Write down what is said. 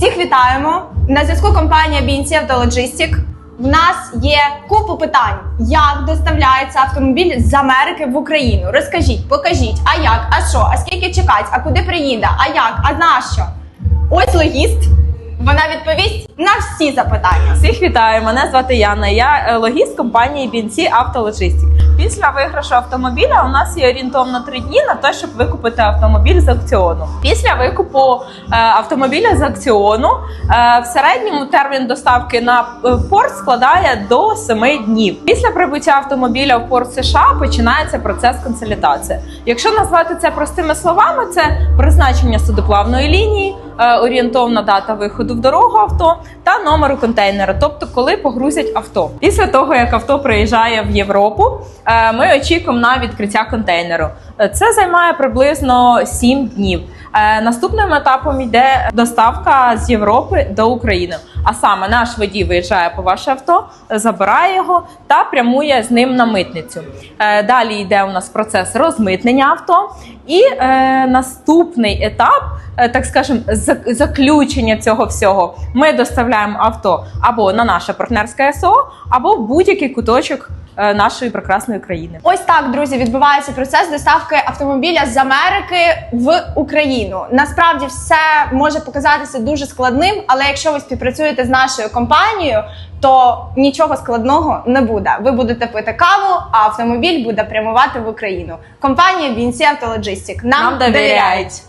Всіх вітаємо! На зв'язку компанія BNC Автологістік. В нас є купу питань, як доставляється автомобіль з Америки в Україну. Розкажіть, покажіть, а як, а що, а скільки чекать, а куди приїде, а як, а на що? Ось логіст. Вона відповість на всі запитання. Всіх вітаю! Мене звати Яна. Я е, логіст компанії BNC Автологістик. Після виграшу автомобіля у нас є орієнтовно три дні на те, щоб викупити автомобіль з аукціону. Після викупу е, автомобіля з аукціону е, в середньому термін доставки на порт складає до 7 днів. Після прибуття автомобіля в порт США починається процес консолідації. Якщо назвати це простими словами, це призначення судоплавної лінії, орієнтовна дата виходу в дорогу авто та номеру контейнера, тобто коли погрузять авто. Після того як авто приїжджає в Європу, е, ми очікуємо на відкриття контейнеру. Е, Це займає приблизно 7 днів. Е, Наступним етапом йде доставка з Європи до України. А саме наш водій виїжджає по ваше авто, забирає його та прямує з ним на митницю. Е, Далі йде у нас процес розмитнення авто, і е, наступний етап, так скажемо, заключення цього всього. Ми доставляємо авто або на наше партнерське СО, або в будь-який куточок нашої прекрасної країни. Ось так, друзі, відбувається процес доставки автомобіля з Америки в Україну. Насправді все може показатися дуже складним, але якщо ви співпрацюєте з нашою компанією, то нічого складного не буде. Ви будете пити каву, а автомобіль буде прямувати в Україну. Компанія BNC Автологістик нам, Нам довіряють.